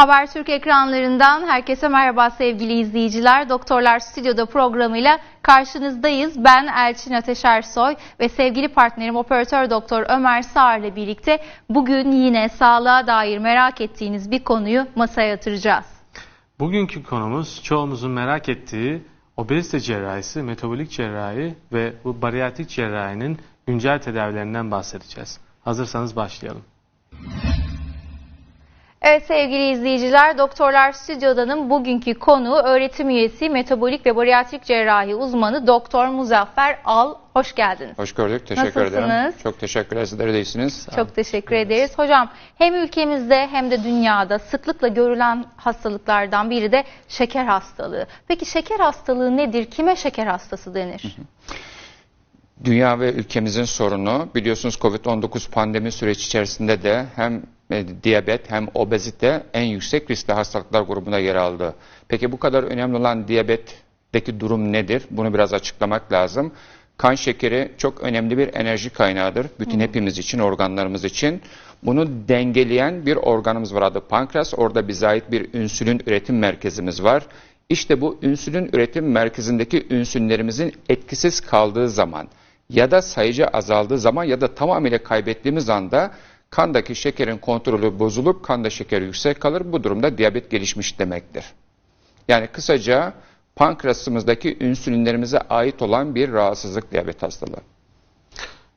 Habertürk ekranlarından herkese merhaba sevgili izleyiciler. Doktorlar Stüdyo'da programıyla karşınızdayız. Ben Elçin Ateş Ersoy ve sevgili partnerim operatör doktor Ömer Sağır ile birlikte bugün yine sağlığa dair merak ettiğiniz bir konuyu masaya yatıracağız. Bugünkü konumuz çoğumuzun merak ettiği obezite cerrahisi, metabolik cerrahi ve bu bariyatrik cerrahinin güncel tedavilerinden bahsedeceğiz. Hazırsanız başlayalım. Evet sevgili izleyiciler, Doktorlar Stüdyo'danın bugünkü konuğu öğretim üyesi, metabolik ve bariyatrik cerrahi uzmanı Doktor Muzaffer Al. Hoş geldiniz. Hoş gördük. Teşekkür ederim. Nasılsınız? Çok teşekkürler. Sizlere de iyisiniz. Çok teşekkür ederiz. Hocam hem ülkemizde hem de dünyada sıklıkla görülen hastalıklardan biri de şeker hastalığı. Peki şeker hastalığı nedir? Kime şeker hastası denir? Dünya ve ülkemizin sorunu biliyorsunuz Covid-19 pandemi süreci içerisinde de hem diyabet hem obezite en yüksek riskli hastalıklar grubuna yer aldı. Peki bu kadar önemli olan diyabetteki durum nedir? Bunu biraz açıklamak lazım. Kan şekeri çok önemli bir enerji kaynağıdır. Bütün hepimiz için, organlarımız için. Bunu dengeleyen bir organımız var adı pankreas. Orada bize ait bir insülin üretim merkezimiz var. İşte bu insülin üretim merkezindeki insülinlerimizin etkisiz kaldığı zaman ya da sayıcı azaldığı zaman ya da tamamıyla kaybettiğimiz anda kandaki şekerin kontrolü bozulup kanda şekeri yüksek kalır. Bu durumda diyabet gelişmiş demektir. Yani kısaca pankreasımızdaki insülinlerimize ait olan bir rahatsızlık diyabet hastalığı.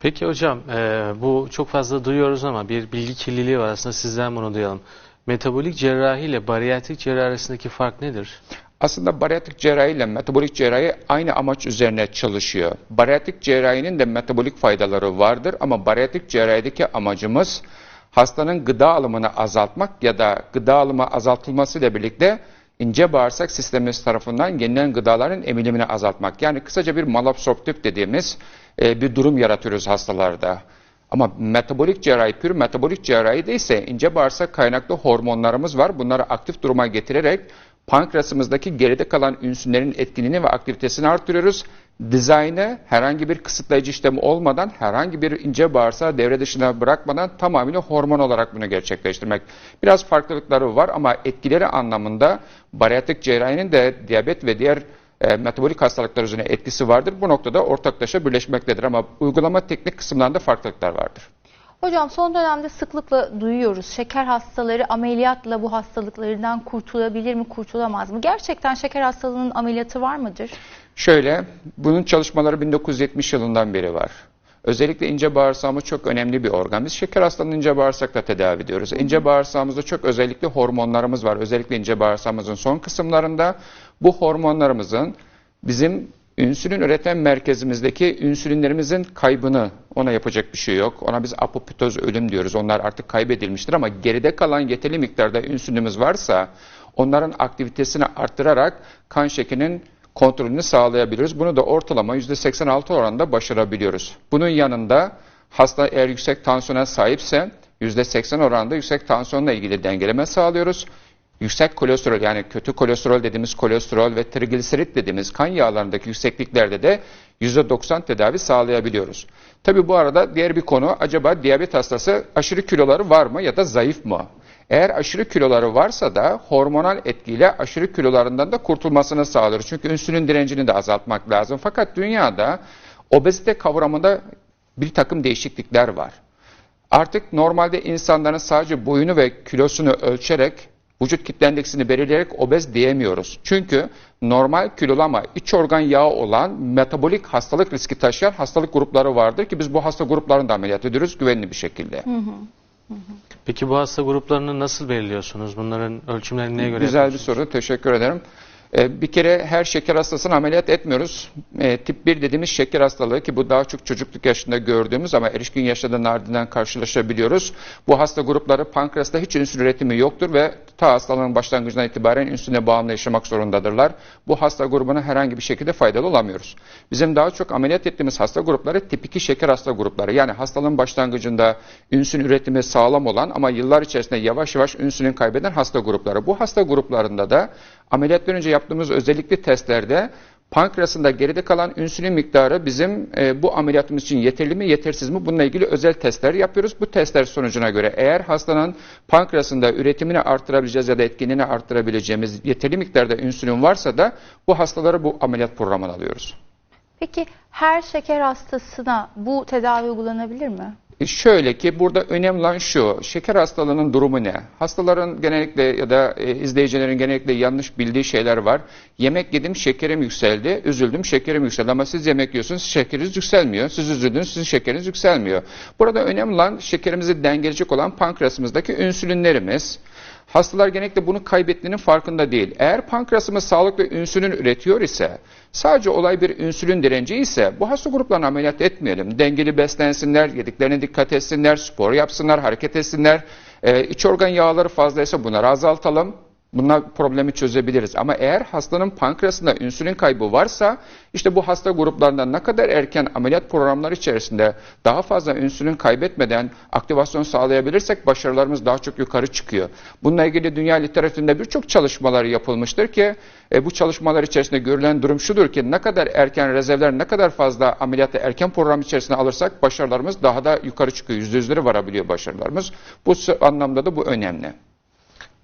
Peki hocam e, bu çok fazla duyuyoruz ama bir bilgi kirliliği var aslında sizden bunu duyalım. Metabolik cerrahi ile bariyatrik cerrahi arasındaki fark nedir? Aslında bariyatrik cerrahi ile metabolik cerrahi aynı amaç üzerine çalışıyor. Bariyatrik cerrahinin de metabolik faydaları vardır ama bariyatrik cerrahideki amacımız hastanın gıda alımını azaltmak ya da gıda alımı azaltılmasıyla birlikte ince bağırsak sistemimiz tarafından yenilen gıdaların emilimini azaltmak. Yani kısaca bir malabsorptif dediğimiz e, bir durum yaratıyoruz hastalarda. Ama metabolik cerrahi, pür metabolik cerrahi de ise ince bağırsak kaynaklı hormonlarımız var. Bunları aktif duruma getirerek pankreasımızdaki geride kalan ünsünlerin etkinliğini ve aktivitesini artırıyoruz. Dizaynı herhangi bir kısıtlayıcı işlemi olmadan, herhangi bir ince bağırsağı devre dışına bırakmadan tamamıyla hormon olarak bunu gerçekleştirmek. Biraz farklılıkları var ama etkileri anlamında bariyatrik cerrahinin de diyabet ve diğer e, metabolik hastalıklar üzerine etkisi vardır. Bu noktada ortaklaşa birleşmektedir ama uygulama teknik kısımlarında farklılıklar vardır. Hocam son dönemde sıklıkla duyuyoruz. Şeker hastaları ameliyatla bu hastalıklarından kurtulabilir mi, kurtulamaz mı? Gerçekten şeker hastalığının ameliyatı var mıdır? Şöyle, bunun çalışmaları 1970 yılından beri var. Özellikle ince bağırsağımız çok önemli bir organ. Biz şeker hastalığını ince bağırsakla tedavi ediyoruz. İnce bağırsağımızda çok özellikle hormonlarımız var. Özellikle ince bağırsağımızın son kısımlarında bu hormonlarımızın bizim insülin üreten merkezimizdeki insülinlerimizin kaybını ona yapacak bir şey yok. Ona biz apoptoz ölüm diyoruz. Onlar artık kaybedilmiştir ama geride kalan yeterli miktarda insülinimiz varsa onların aktivitesini arttırarak kan şekerinin kontrolünü sağlayabiliriz. Bunu da ortalama %86 oranında başarabiliyoruz. Bunun yanında hasta eğer yüksek tansiyona sahipse %80 oranında yüksek tansiyonla ilgili dengeleme sağlıyoruz. Yüksek kolesterol yani kötü kolesterol dediğimiz kolesterol ve trigliserit dediğimiz kan yağlarındaki yüksekliklerde de %90 tedavi sağlayabiliyoruz. Tabi bu arada diğer bir konu acaba diyabet hastası aşırı kiloları var mı ya da zayıf mı? Eğer aşırı kiloları varsa da hormonal etkiyle aşırı kilolarından da kurtulmasını sağlıyoruz. Çünkü insülin direncini de azaltmak lazım. Fakat dünyada obezite kavramında bir takım değişiklikler var. Artık normalde insanların sadece boyunu ve kilosunu ölçerek vücut kitle endeksini belirleyerek obez diyemiyoruz. Çünkü normal kilolu ama iç organ yağı olan metabolik hastalık riski taşıyan hastalık grupları vardır ki biz bu hasta gruplarını da ameliyat ediyoruz güvenli bir şekilde. Peki bu hasta gruplarını nasıl belirliyorsunuz? Bunların ölçümlerini neye göre Güzel bir soru. Teşekkür ederim. Ee, Bir kere her şeker hastasını ameliyat etmiyoruz. Ee, Tip 1 dediğimiz şeker hastalığı ki bu daha çok çocukluk yaşında gördüğümüz ama erişkin yaşta da nadiren karşılaşabiliyoruz. Bu hasta grupları pankreasta hiç insülin üretimi yoktur ve ta hastalığın başlangıcından itibaren insüline bağımlı yaşamak zorundadırlar. Bu hasta grubuna herhangi bir şekilde faydalı olamıyoruz. Bizim daha çok ameliyat ettiğimiz hasta grupları tip 2 şeker hasta grupları. Yani hastalığın başlangıcında insülin üretimi sağlam olan ama yıllar içerisinde yavaş yavaş insülin kaybeden hasta grupları. Bu hasta gruplarında da ameliyattan önce yaptığımız özellikle testlerde pankreasında geride kalan insülin miktarı bizim e, bu ameliyatımız için yeterli mi yetersiz mi bununla ilgili özel testler yapıyoruz. Bu testler sonucuna göre eğer hastanın pankreasında üretimini arttırabileceğiz ya da etkinliğini arttırabileceğimiz yeterli miktarda insülin varsa da bu hastaları bu ameliyat programına alıyoruz. Peki her şeker hastasına bu tedavi uygulanabilir mi? E, Şöyle ki burada önemli olan şu, şeker hastalığının durumu ne? Hastaların genellikle ya da e, izleyicilerin genellikle yanlış bildiği şeyler var. Yemek yedim, şekerim yükseldi, üzüldüm, şekerim yükseldi ama siz yemek yiyorsunuz, şekeriniz yükselmiyor. Siz üzüldünüz, sizin şekeriniz yükselmiyor. Burada önemli olan şekerimizi dengeleyecek olan pankreasımızdaki insülinlerimiz. Hastalar genellikle bunu kaybettiğinin farkında değil. Eğer pankreasımız sağlıklı insülin üretiyor ise, sadece olay bir insülin direnci ise bu hasta gruplarını ameliyat etmeyelim. Dengeli beslensinler, yediklerine dikkat etsinler, spor yapsınlar, hareket etsinler. Ee, iç organ yağları fazlaysa bunları azaltalım. Bunlar problemi çözebiliriz. Ama eğer hastanın pankreasında insülin kaybı varsa işte bu hasta gruplarında ne kadar erken ameliyat programları içerisinde daha fazla insülin kaybetmeden aktivasyon sağlayabilirsek başarılarımız daha çok yukarı çıkıyor. Bununla ilgili dünya literatüründe birçok çalışmalar yapılmıştır ki e, bu çalışmalar içerisinde görülen durum şudur ki ne kadar erken rezervler ne kadar fazla ameliyatta erken program içerisine alırsak başarılarımız daha da yukarı çıkıyor. Yüzde yüzleri varabiliyor başarılarımız. Bu anlamda da bu önemli.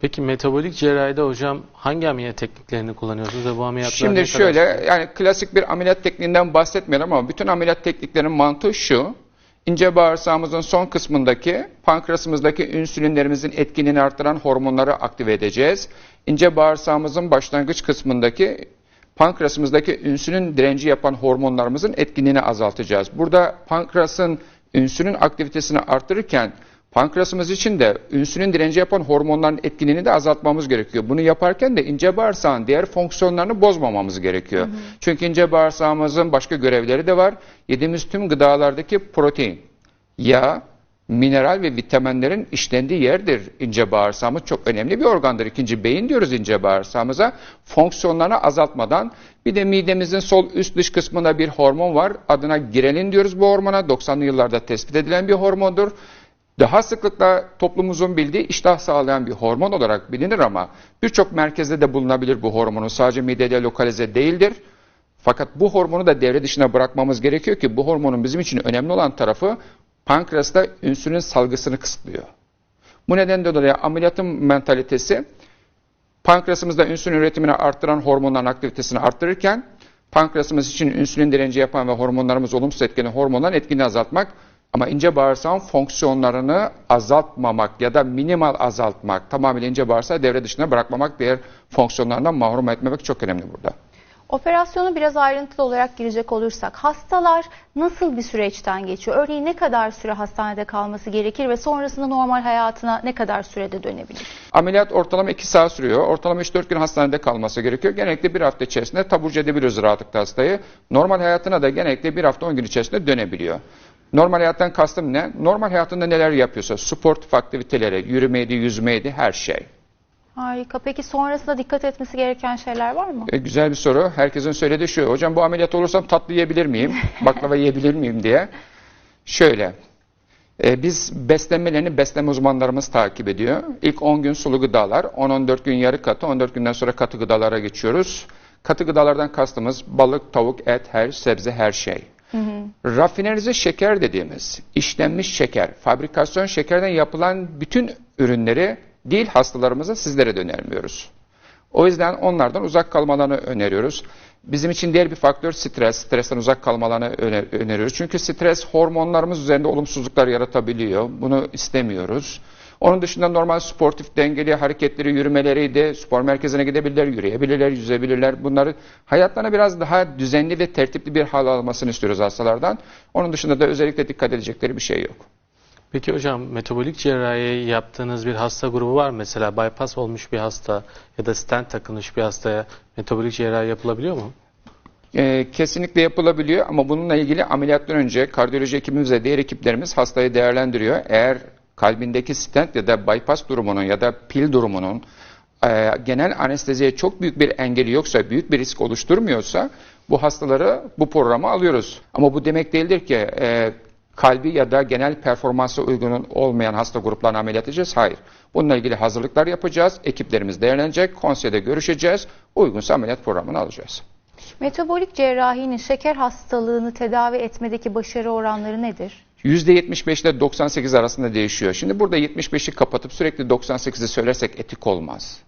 Peki metabolik cerrahide hocam hangi ameliyat tekniklerini kullanıyorsunuz ve bu ameliyatlar Şimdi kadar şöyle sürüyor? yani klasik bir ameliyat tekniğinden bahsetmiyorum ama bütün ameliyat tekniklerinin mantığı şu. İnce bağırsağımızın son kısmındaki pankreasımızdaki insülinlerimizin etkinliğini arttıran hormonları aktive edeceğiz. İnce bağırsağımızın başlangıç kısmındaki pankreasımızdaki insülin direnci yapan hormonlarımızın etkinliğini azaltacağız. Burada pankreasın insülin aktivitesini arttırırken pankreasımız için de insülin direnci yapan hormonların etkinliğini de azaltmamız gerekiyor. Bunu yaparken de ince bağırsağın diğer fonksiyonlarını bozmamamız gerekiyor. Çünkü ince bağırsağımızın başka görevleri de var. Yediğimiz tüm gıdalardaki protein, yağ, mineral ve vitaminlerin işlendiği yerdir ince bağırsağımız. Çok önemli bir organdır. İkinci beyin diyoruz ince bağırsağımıza. Fonksiyonlarını azaltmadan bir de midemizin sol üst dış kısmında bir hormon var. Adına girelin diyoruz bu hormona. 90'lı yıllarda tespit edilen bir hormondur. Daha sıklıkla toplumumuzun bildiği iştah sağlayan bir hormon olarak bilinir ama birçok merkezde de bulunabilir bu hormonun. Sadece midede lokalize değildir. Fakat bu hormonu da devre dışına bırakmamız gerekiyor ki bu hormonun bizim için önemli olan tarafı pankreasta insülin salgısını kısıtlıyor. Bu nedenle dolayı ameliyatın mentalitesi pankreasımızda insülin üretimini arttıran hormonların aktivitesini arttırırken pankreasımız için insülin direnci yapan ve hormonlarımız olumsuz etkilenen hormonların etkinliğini azaltmak ama ince bağırsağın fonksiyonlarını azaltmamak ya da minimal azaltmak, tamamıyla ince bağırsağı devre dışına bırakmamak, diğer fonksiyonlarından mahrum etmemek çok önemli burada. Operasyonu biraz ayrıntılı olarak girecek olursak hastalar nasıl bir süreçten geçiyor? Örneğin ne kadar süre hastanede kalması gerekir ve sonrasında normal hayatına ne kadar sürede dönebilir? Ameliyat ortalama 2 saat sürüyor. Ortalama 3-4 gün hastanede kalması gerekiyor. Genellikle bir hafta içerisinde taburcu edebiliyoruz rahatlıkla hastayı. Normal hayatına da genellikle bir hafta 10 gün içerisinde dönebiliyor. Normal hayattan kastım ne? Normal hayatında neler yapıyorsa, sportif aktiviteleri, yürümeydi, yüzmeydi, her şey. Harika. Peki sonrasında dikkat etmesi gereken şeyler var mı? E, güzel bir soru. Herkesin söylediği şu. Hocam bu ameliyat olursam tatlı yiyebilir miyim? Baklava yiyebilir miyim diye. Şöyle. e, biz beslenmelerini besleme uzmanlarımız takip ediyor. İlk 10 gün sulu gıdalar, 10-14 gün yarı katı, 14 günden sonra katı gıdalara geçiyoruz. Katı gıdalardan kastımız balık, tavuk, et, her sebze, her şey. Rafinerize şeker dediğimiz işlenmiş şeker, fabrikasyon şekerden yapılan bütün ürünleri değil hastalarımıza sizlere de önermiyoruz. O yüzden onlardan uzak kalmalarını öneriyoruz. Bizim için diğer bir faktör stres. Stresten uzak kalmalarını öner- öneriyoruz. Çünkü stres hormonlarımız üzerinde olumsuzluklar yaratabiliyor. Bunu istemiyoruz. Onun dışında normal sportif dengeli hareketleri, yürümeleri de spor merkezine gidebilirler, yürüyebilirler, yüzebilirler. Bunları hayatlarına biraz daha düzenli ve tertipli bir hal almasını istiyoruz hastalardan. Onun dışında da özellikle dikkat edecekleri bir şey yok. Peki hocam metabolik cerrahi yaptığınız bir hasta grubu var? Mesela bypass olmuş bir hasta ya da stent takılmış bir hastaya metabolik cerrahi yapılabiliyor mu? Ee, kesinlikle yapılabiliyor ama bununla ilgili ameliyattan önce kardiyoloji ekibimiz ve diğer ekiplerimiz hastayı değerlendiriyor. Eğer kalbindeki stent ya da bypass durumunun ya da pil durumunun e, genel anesteziye çok büyük bir engeli yoksa, büyük bir risk oluşturmuyorsa bu hastaları bu programa alıyoruz. Ama bu demek değildir ki e, kalbi ya da genel performansa uygun olmayan hasta gruplarına ameliyat edeceğiz. Hayır. Bununla ilgili hazırlıklar yapacağız. Ekiplerimiz değerlenecek. Konseyde görüşeceğiz. Uygunsa ameliyat programını alacağız. Metabolik cerrahinin şeker hastalığını tedavi etmedeki başarı oranları nedir? %75 ile 98 arasında değişiyor. Şimdi burada 75'i kapatıp sürekli 98'i söylersek etik olmaz.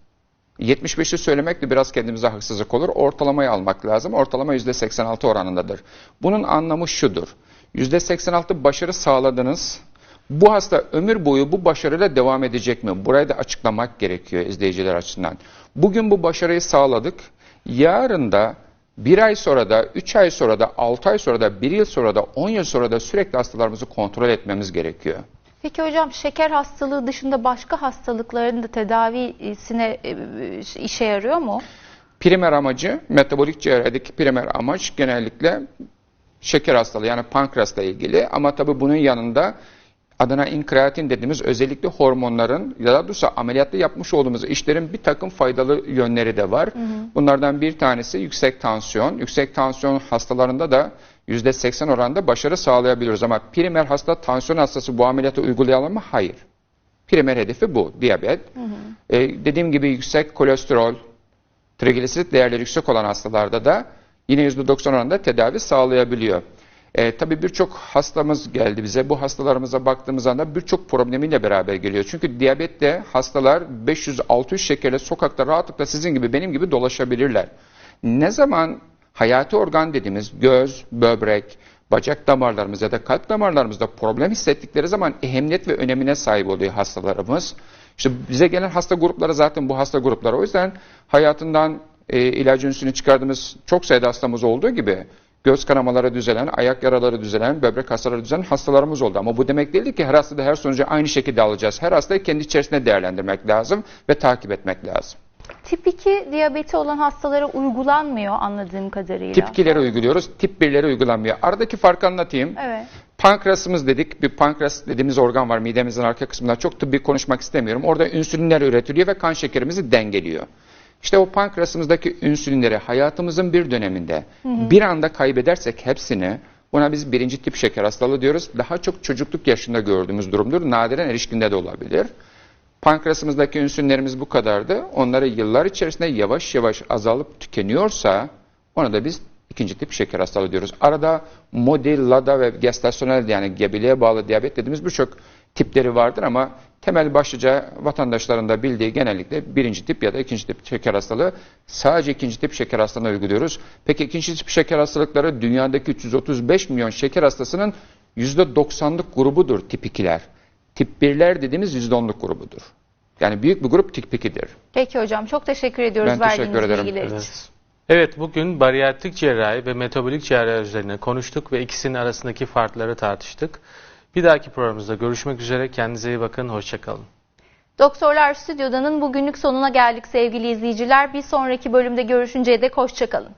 75'i söylemek de biraz kendimize haksızlık olur. Ortalamayı almak lazım. Ortalama %86 oranındadır. Bunun anlamı şudur. %86 başarı sağladınız. Bu hasta ömür boyu bu başarıyla devam edecek mi? Burayı da açıklamak gerekiyor izleyiciler açısından. Bugün bu başarıyı sağladık. Yarın da bir ay sonra da, üç ay sonra da, altı ay sonra da, bir yıl sonra da, on yıl sonra da sürekli hastalarımızı kontrol etmemiz gerekiyor. Peki hocam şeker hastalığı dışında başka hastalıkların da tedavisine e, işe yarıyor mu? Primer amacı, metabolik cerrahideki primer amaç genellikle şeker hastalığı yani pankreasla ilgili ama tabii bunun yanında adına inkreatin dediğimiz özellikle hormonların ya da doğrusu ameliyatta yapmış olduğumuz işlerin bir takım faydalı yönleri de var. Bunlardan bir tanesi yüksek tansiyon. Yüksek tansiyon hastalarında da %80 oranında başarı sağlayabiliyoruz ama primer hasta tansiyon hastası bu ameliyatı uygulayalım mı? Hayır. Primer hedefi bu, diyabet. Ee, dediğim gibi yüksek kolesterol, trigliserit değerleri yüksek olan hastalarda da yine %90 oranında tedavi sağlayabiliyor. E, tabii birçok hastamız geldi bize. Bu hastalarımıza baktığımız anda birçok problemiyle beraber geliyor. Çünkü diyabette hastalar 500-600 şekerle sokakta rahatlıkla sizin gibi benim gibi dolaşabilirler. Ne zaman hayati organ dediğimiz göz, böbrek, bacak damarlarımız ya da kalp damarlarımızda problem hissettikleri zaman ehemmiyet ve önemine sahip oluyor hastalarımız. İşte bize gelen hasta grupları zaten bu hasta grupları. O yüzden hayatından e, ilacın üstünü çıkardığımız çok sayıda hastamız olduğu gibi göz kanamaları düzelen, ayak yaraları düzelen, böbrek hastaları düzelen hastalarımız oldu. Ama bu demek değildir ki her hastada her sonucu aynı şekilde alacağız. Her hastayı kendi içerisinde değerlendirmek lazım ve takip etmek lazım. Tip 2 diyabeti olan hastalara uygulanmıyor anladığım kadarıyla. Tip 2'leri uyguluyoruz, tip 1'leri uygulanmıyor. Aradaki farkı anlatayım. Evet. Pankreasımız dedik. Bir pankreas dediğimiz organ var midemizin arka kısmında. Çok tıbbi konuşmak istemiyorum. Orada insülinler üretiliyor ve kan şekerimizi dengeliyor. İşte o pankreasımızdaki insülinleri hayatımızın bir döneminde bir anda kaybedersek hepsini buna biz birinci tip şeker hastalığı diyoruz. Daha çok çocukluk yaşında gördüğümüz durumdur. Nadiren erişkinde de olabilir. Pankreasımızdaki insülinlerimiz bu kadardı. Onları yıllar içerisinde yavaş yavaş azalıp tükeniyorsa ona da biz ikinci tip şeker hastalığı diyoruz. Arada lada ve gestasyonel yani gebeliğe bağlı diyabet dediğimiz birçok tipleri vardır ama temel başlıca vatandaşların da bildiği genellikle birinci tip ya da ikinci tip şeker hastalığı. Sadece ikinci tip şeker hastalığına uyguluyoruz. Peki ikinci tip şeker hastalıkları dünyadaki 335 milyon şeker hastasının %90'lık grubudur tip 2'ler. Tip 1'ler dediğimiz %10'luk grubudur. Yani büyük bir grup tip 2'dir. Peki hocam çok teşekkür ediyoruz Ben teşekkür verdiğiniz ederim. bilgiler için. Evet. Evet bugün bariyatrik cerrahi ve metabolik cerrahi üzerine konuştuk ve ikisinin arasındaki farkları tartıştık. Bir dahaki programımızda görüşmek üzere. Kendinize iyi bakın. Hoşçakalın. Doktorlar Stüdyo'danın bugünlük sonuna geldik sevgili izleyiciler. Bir sonraki bölümde görüşünceye dek hoşçakalın.